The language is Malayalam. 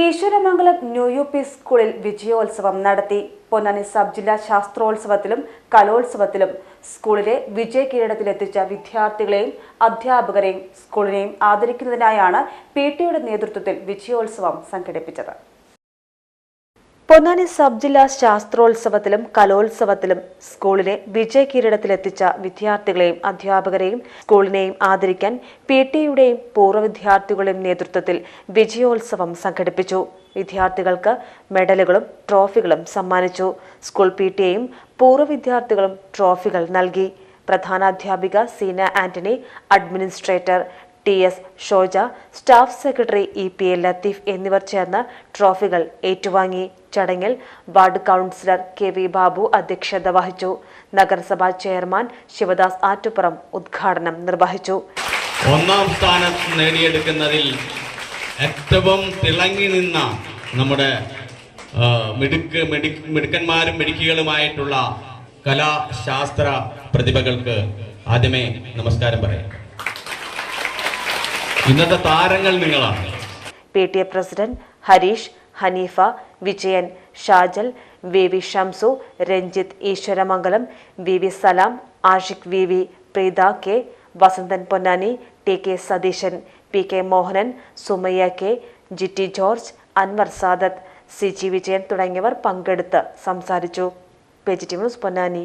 ഈശ്വരമംഗലം ന്യൂ യു പി സ്കൂളിൽ വിജയോത്സവം നടത്തി. പൊന്നാനി സബ് ജില്ലാ ശാസ്ത്രോത്സവത്തിലും കലോത്സവത്തിലും സ്കൂളിലെ വിജയ കിരീടത്തിലെത്തിച്ച വിദ്യാർത്ഥികളെയും അധ്യാപകരെയും സ്കൂളിനെയും ആദരിക്കുന്നതിനായാണ് പി ടിയുടെ നേതൃത്വത്തിൽ വിജയോത്സവം സംഘടിപ്പിച്ചത്. പൊന്നാനി സബ് ജില്ലാ ശാസ്ത്രോത്സവത്തിലും കലോത്സവത്തിലും സ്കൂളിലെ വിജയ കിരീടത്തിലെത്തിച്ച വിദ്യാർത്ഥികളെയും അധ്യാപകരെയും സ്കൂളിനെയും ആദരിക്കാൻ പി ടിയുടെയും പൂർവ വിദ്യാർത്ഥികളുടെയും നേതൃത്വത്തിൽ വിജയോത്സവം സംഘടിപ്പിച്ചു. വിദ്യാർത്ഥികൾക്ക് മെഡലുകളും ട്രോഫികളും സമ്മാനിച്ചു. സ്കൂൾ പി ടിയെയും പൂർവ വിദ്യാർത്ഥികളും ട്രോഫികൾ നൽകി. പ്രധാനാധ്യാപിക Seena Antony administrator T S Shoja staff secretary E P A Latheef എന്നിവർ ചേർന്ന് ട്രോഫികൾ ഏറ്റുവാങ്ങി. ചടങ്ങിൽ ward councillor K V Babu അധ്യക്ഷത വഹിച്ചു. നഗരസഭാ ചെയർമാൻ ശിവദാസ് ആറ്റുപുറം ഉദ്ഘാടനം നിർവഹിച്ചു. ഒന്നാം സ്ഥാനം നേടിയെടുക്കുന്നതിൽ ഏറ്റവും തിളങ്ങി നിന്ന നമ്മുടെ മിടുക്ക് മിടു മിടുക്കന്മാരും മിടുക്കികളുമായിട്ടുള്ള കലാശാസ്ത്ര പ്രതിഭകൾക്ക് ആദ്യമേ നമസ്കാരം പറയാം. ഇന്നത്തെ താരങ്ങൾ നിങ്ങളാണ്. P T A president Harish Haneefa Vijayan Shajal V V Shamsu Ranjith Eswaramangalam V V Salam Ashiq V V Preetha K Vasanthan Ponnani T K Satheesan P K Mohanan Sumayya K Jitty George Anwar Sadath C G Vijayan തുടങ്ങിയവർ പങ്കെടുത്ത് സംസാരിച്ചു. വെജിറ്റബിൾസ് പൊന്നാനി.